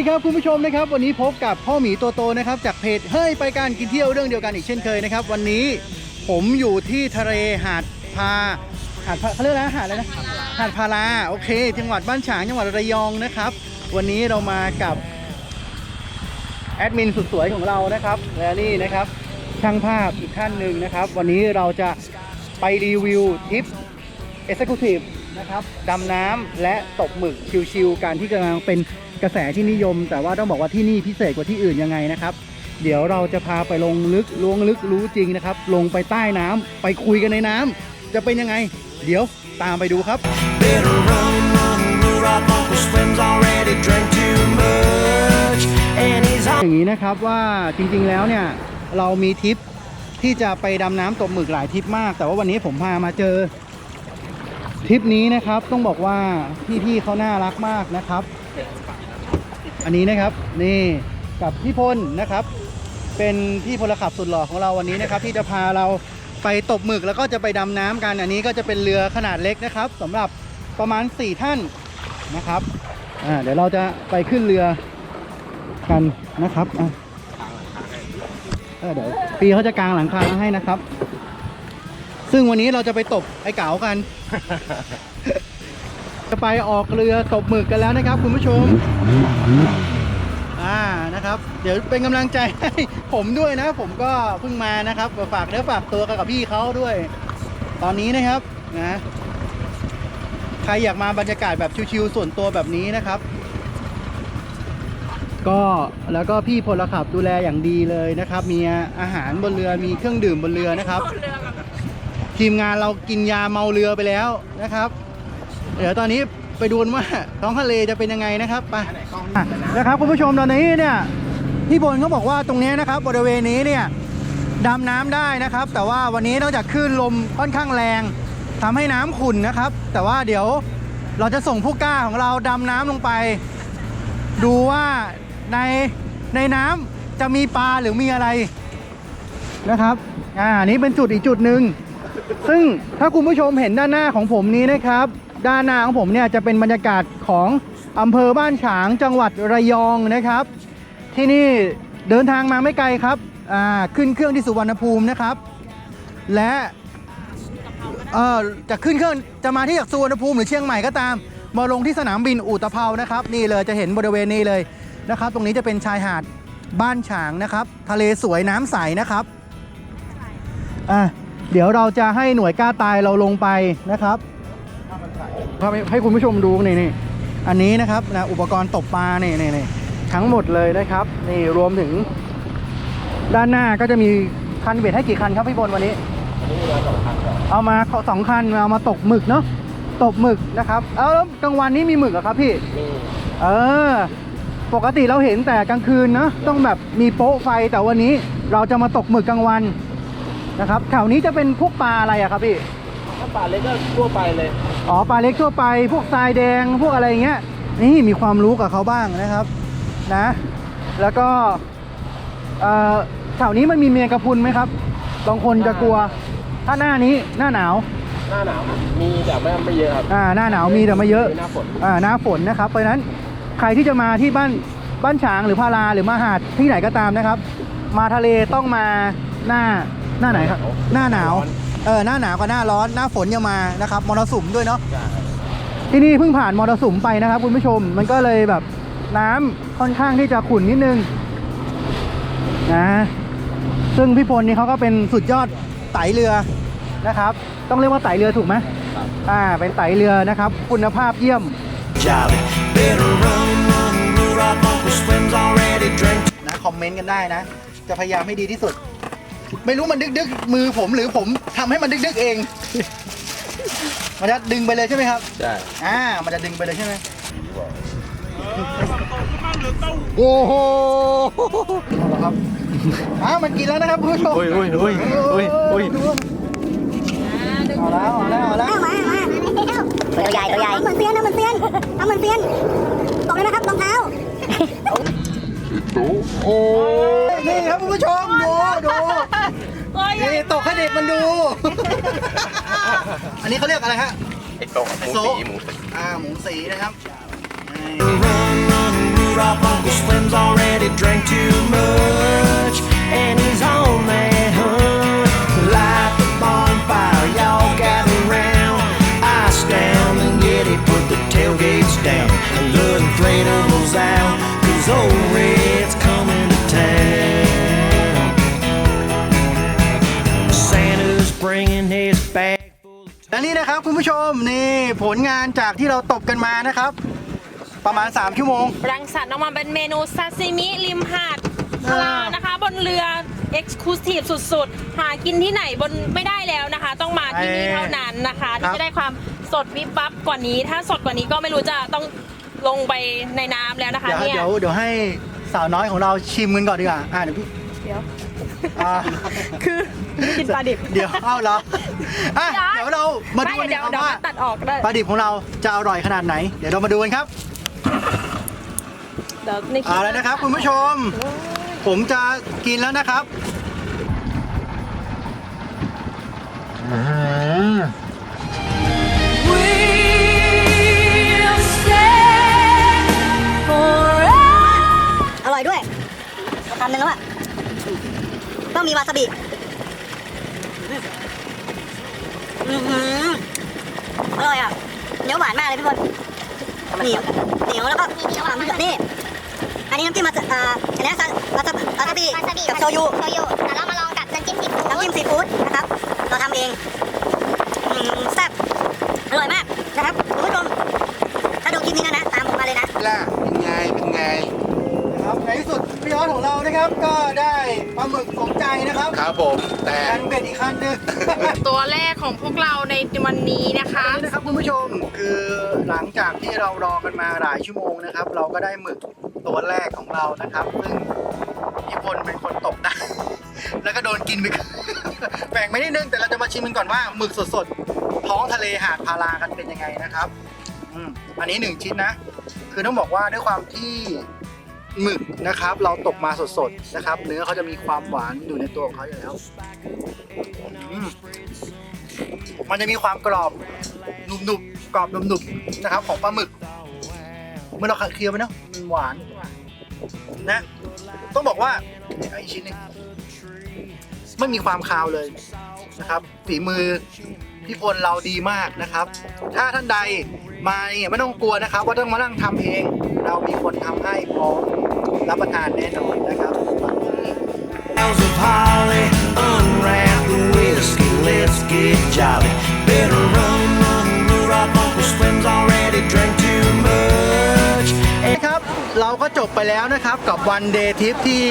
ดีครับคุณผู้ชมนะครับ วันนี้พบกับพ่อหมีตัวโตนะครับ จากเพจเฮ้ยไปการกินเที่ยวเรื่องเดียวกันอีกเช่นเคยนะครับ วันนี้ผมอยู่ที่ทะเลหาดพาหาดพาเขาเรียกอะไรนะหาดอะไรนะหาดพาราโอเค จังหวัดบ้านฉางจังหวัดระยองนะครับ วันนี้เรามากับแอดมินสุดสวยของเรานะครับและนี่นะครับช่างภาพอีกท่านหนึ่งนะครับ วันนี้เราจะไปรีวิวทริป Executive นะครับดำน้ำและตกหมึกชิวๆการที่กำลังเป็น กระแสที่นิยม แต่ว่าต้องบอกว่าที่นี่พิเศษกว่าที่อื่นยังไงนะครับ เดี๋ยวเราจะพาไปลงลึกล้วงลึกรู้จริงนะครับ ลงไปใต้น้ำไปคุยกันในน้ำจะเป็นยังไง เดี๋ยวตามไปดูครับ Better run, run, run, Uncle Slim's already drank too much, and he's อย่างนี้นะครับว่าจริงๆแล้วเนี่ยเรามีทริปที่จะไปดำน้ำตกหมึกหลายทริปมาก แต่ว่าวันนี้ผมพามาเจอทริปนี้นะครับต้องบอกว่าพี่ๆเขาน่ารักมากนะครับ อันนี้นะครับนี่กับพี่พลนะครับ เป็นพี่พลขับสุดหล่อของเราวันนี้นะครับที่จะพาเราไปตกหมึกแล้วก็จะไปดำน้ำกัน อันนี้ก็จะเป็นเรือขนาดเล็กนะครับสำหรับประมาณ 4 ท่านนะครับอ่าเดี๋ยวเราจะไปขึ้นเรือกันนะครับอะเออเดี๋ยวปีเขาจะกางหลังคาให้นะครับ ซึ่งวันนี้เราจะไปตบไอ้เก๋ากัน จะไปออกเรือตบหมึกกันแล้วนะครับ คุณผู้ชม อ่านะครับ เดี๋ยวเป็นกำลังใจให้ผมด้วยนะ ผมก็เพิ่งมานะครับฝากเนื้อฝากตัวกับพี่เขาด้วย ตอนนี้นะครับนะใครอยากมาบรรยากาศแบบชิวๆส่วนตัวแบบนี้นะครับ ก็แล้วก็พี่พลขับดูแลอย่างดีเลยนะครับ มีอาหารบนเรือมีเครื่องดื่มบนเรือนะครับ ทีมงานเรากินยาเมาเรือไปแล้วนะครับ เดี๋ยวตอนนี้ไปดูกันว่าท้องทะเลจะเป็นยังไงนะครับไปอะนะครับคุณผู้ชมตอนนี้เนี่ยพี่บนเขาบอกว่าตรงนี้นะครับ บริเวณนี้เนี่ยดำน้ำได้นะครับ แต่ว่าวันนี้นอกจากคลื่นลมค่อนข้างแรงทำให้น้ำขุ่นนะครับ แต่ว่าเดี๋ยวเราจะส่งผู้กล้าของเราดำน้ำลงไป ดูว่าในในน้ำจะมีปลาหรือมีอะไรนะครับ อ่า นี่เป็นจุดอีกจุดหนึ่ง ซึ่งถ้าคุณผู้ชมเห็นด้านหน้าของผมนี้นะครับ ด้านหน้าของผมเนี่ยจะเป็นบรรยากาศของอำเภอบ้านฉางจังหวัดระยองนะครับ ที่นี่เดินทางมาไม่ไกลครับอ่าขึ้นเครื่องที่สุวรรณภูมินะครับ และเอ่อจะขึ้นเครื่องจะมาที่จากสุวรรณภูมิหรือเชียงใหม่ก็ตาม มาลงที่สนามบินอุตภเปานะครับ นี่เลยจะเห็นบริเวณนี้เลยนะครับ ตรงนี้จะเป็นชายหาดบ้านฉางนะครับ ทะเลสวยน้ำใสนะครับอะเดี๋ยวเราจะให้หน่วยกล้าตายเราลงไปนะครับ ครับให้ให้คุณผู้ชมดูนี่นี่อันนี้นะครับนะอุปกรณ์ตกปลานี่นี่นี่ทั้งหมดเลยนะครับ นี่รวมถึง ด้านหน้าก็จะมีคันเบ็ดให้กี่คันครับพี่บนวันนี้เอามาสองคันเอามาตกหมึกเนาะตกหมึกนะครับเอาแล้วกลางวันนี้มีหมึกเหรอครับพี่เออ ปกติเราเห็นแต่กลางคืนเนาะต้องแบบมีโป๊ะไฟแต่วันนี้เราจะมาตกหมึกกลางวันนะครับแถวนี้จะเป็นพวกปลาอะไรอะครับพี่ถ้าป่าเล็กก็ทั่วไปเลย อ๋อปลาเล็กทั่วไป พวกทรายแดงพวกอะไรอย่างเงี้ย นี่มีความรู้กับเขาบ้างนะครับนะ แล้วก็เอ่อแถวนี้มันมีเมียกระพุนไหมครับบางคนจะกลัว ถ้าหน้านี้หน้าหนาว หน้าหนาวมีแต่ไม่ไม่เยอะครับอ่าหน้าหนาวมีแต่ไม่เยอะหน้าฝนอ่าหน้าฝนนะครับเพราะฉะนั้นใครที่จะมาที่บ้านบ้านฉางหรือพาราหรือมาหาดที่ไหนก็ตามนะครับ มาทะเลต้องมาหน้าหน้าไหนครับ หน้าหนาว เออหน้าหนาวกับหน้าร้อนหน้าฝนอย่ามานะครับมรสุมด้วยเนาะใช่ที่นี่เพิ่งผ่านมรสุมไปนะครับ คุณผู้ชมมันก็เลยแบบน้ำค่อนข้างที่จะขุ่นนิดนึงนะซึ่งพี่พลนี่เขาก็เป็นสุดยอดไตเรือนะครับ ต้องเรียกว่าไตเรือถูกไหมอ่าเป็นไตเรือนะครับ คุณภาพเยี่ยม jolly. Better run, run, run, Uncle Slim's already drank นะคอมเมนต์กันได้นะ จะพยายามให้ดีที่สุด ไม่รู้มันดึกดึกๆมือผมหรือผมทำให้มันดึกดึกๆเอง มันจะดึงไปเลยใช่ไหมครับใช่อ่ามันจะดึงไปเลยใช่ไหมโอ้โหเอาละครับอ้าวมันกินแล้วนะครับคุณผู้ชมโอ้ยโอ้ยโอ้ยโอ้ยโอ้ยเอาแล้วเอาแล้วเอาแล้วมามาตัวใหญ่ตัวใหญ่ทำเหมือนเซียนทำเหมือนเซียนทำเหมือนเซียนตกเลยนะครับรองเท้าโอ้ยนี่ครับคุณผู้ชมดูดู นี่ตกให้เด็กมันดู อันนี้เขาเรียกอะไรฮะไอ้โต๊ะหมูสีหมูสีอ่าหมูสีนะครับ run, run, Rudolph, Uncle Slim's already drank too much, นี่นะครับคุณผู้ชมนี่ผลงานจากที่เราตบกันมานะครับ ประมาณ 3 ชั่วโมง รังสรรค์ออกมาเป็นเมนูซาซิมิริมหาดทลานะคะ บนเรือเอ็กซ์คลูซีฟสุดๆ หากินที่ไหนบนไม่ได้แล้วนะคะ ต้องมาที่นี่เท่านั้นนะคะครัที่บจะได้ความสดวิบวับกว่านี้ ถ้าสดกว่านี้ก็ไม่รู้จะต้องลงไปในน้ำแล้วนะคะเดี๋ยวเนี่ยเดี๋ยวเดี๋ยวให้สาวน้อยของเราชิมกันก่อนดีกว่าอ่าเดี๋ยวพี่เดี๋ยว อ่า คือไม่ กินปลาดิบเดี๋ยวเอาเหรออะเดี๋ยวเรามาดูได้กันเดี๋ยวครับเดี๋ยวว่าตัดออกก็ได้ปลาดิบของเราจะอร่อยขนาดไหน เดี๋ยวเรามาดูกันครับเดี๋ยวในคลิเอาปแล้วนะครับ คุณผู้ชม ผมจะกินแล้วนะครับอร่อยด้วยคำหนึ่งแล้วอะต้องมีวาซาบิ อือหืออร่อยอะเนื้อหวานมากเลยพี่บอลเหนียวเหนียวแล้วก็มีเนื้อหวานมาก นี่ อันนี้น้ำจิ้มมาอ่าอันนี้ซาวาซาบิวาซาบิกับโชยุโชยุแต่เรามาลองกับน้ำจิ้มซีฟู้ดน้ำจิ้มซีฟู้ดนะครับ เราทำเองอืมแซ่บอร่อยมากนะครับคุณผู้ชมถ้าดูคลิปนี้นะนะ ตามผมมาเลยนะ ล่ะเป็นไง เป็นไงนะครับในที่สุด พี่ออสของเรานะครับ ก็ได้ปลาหมึกสมใจนะครับครับผมแต่แอนเบ็ดอีกคันหนึงตัวแรกของพวกเราในวันนี้นะคะ นี่นะครับคุณผู้ชมคือหลังจากที่เรารอกันมาหลายชั่วโมงนะครับ เราก็ได้หมึกตัวแรกของเรานะครับ ซึ่งพี่พลเป็นคนตกได้ แล้วก็โดนกินไปแบ่งไม่ได้นึงแต่เราจะมาชิมกันก่อนว่าหมึกสดๆท้องทะเลหาดพารากันเป็นยังไงนะครับอืมอันนี้หนึ่งชิ้นนะ คือต้องบอกว่าด้วยความที่ หมึกนะครับ เราตกมาสดๆนะครับ เนื้อเขาจะมีความหวานอยู่ในตัวของเขาอยู่แล้วมมันจะมีความกรอบหนุบๆกรอบหนุบๆนะครับ ของปลาหมึก เมื่อเราเคี้ยวไปเนาะมันหวานนะ ต้องบอกว่าไอชิ้นนึงไม่มีความคาวเลยนะครับฝีมือพี่พลเราดีมากนะครับ ถ้าท่านใด มาเนี่ยไม่ต้องกลัวนะครับว่าต้องมานั่งทำเอง เรามีคนทำให้พร้อมรับประทานแน่นอนนะครับวันนี้ Boughs of holly, unwrap the whiskey, let's get jolly. Better run, run, Rudolph, Uncle Slim's already drank too much. ครับ เราก็จบไปแล้วนะครับกับวันเดย์ทริปที่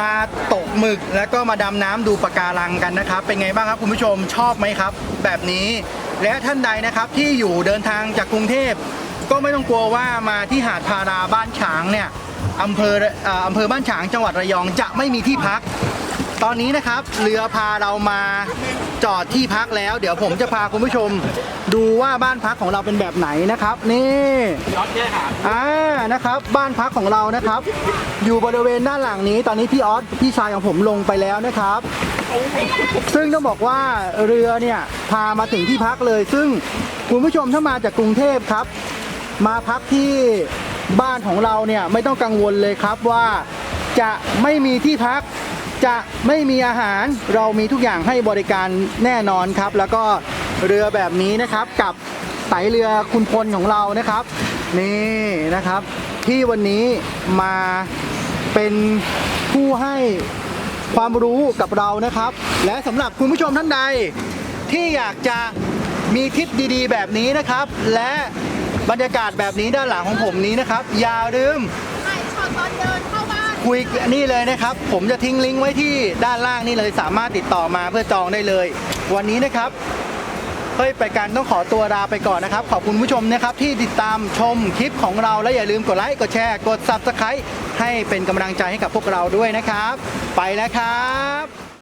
มาตกหมึกแล้วก็มาดำน้ำดูปะการังกันนะครับ เป็นไงบ้างครับคุณผู้ชมชอบไหมครับ แบบนี้ และท่านใดนะครับที่อยู่เดินทางจากกรุงเทพ ก็ไม่ต้องกลัวว่ามาที่หาดพาราบ้านฉางเนี่ยอำเภออำเภอบ้านฉางจังหวัดระยองจะไม่มีที่พัก ตอนนี้นะครับเรือพาเรามาจอดที่พักแล้ว เดี๋ยวผมจะพาคุณผู้ชมดูว่าบ้านพักของเราเป็นแบบไหนนะครับ นี่อดแย่หาอ่านะครับ บ้านพักของเรานะครับ อยู่บริเวณด้านหลังนี้ ตอนนี้พี่ออสพี่ชายของผมลงไปแล้วนะครับ ซึ่งต้องบอกว่าเรือเนี่ยพามาถึงที่พักเลย ซึ่งคุณผู้ชมถ้ามาจากกรุงเทพครับ มาพักที่บ้านของเราเนี่ยไม่ต้องกังวลเลยครับว่าจะไม่มีที่พักจะไม่มีอาหารเรามีทุกอย่างให้บริการแน่นอนครับ แล้วก็เรือแบบนี้นะครับกับไตเรือคุณพลของเรานะครับ นี่นะครับ ที่วันนี้มาเป็นผู้ให้ ความรู้กับเรานะครับ และสำหรับคุณผู้ชมท่านใด ที่อยากจะมีทริปดีๆ แบบนี้นะครับ และบรรยากาศแบบนี้ด้านหลังของผมนี้นะครับ อย่าลืมคุยนี่เลยนะครับ ผมจะทิ้งลิงก์ไว้ที่ด้านล่างนี่เลยสามารถติดต่อมาเพื่อจองได้เลย วันนี้นะครับ เฮ้ยไปกันต้องขอตัวลาไปก่อนนะครับ ขอบคุณผู้ชมนะครับที่ติดตามชมคลิปของเราและอย่าลืมกดไลค์กดแชร์กด Subscribe ให้เป็นกำลังใจให้กับพวกเราด้วยนะครับ ไปแล้วครับ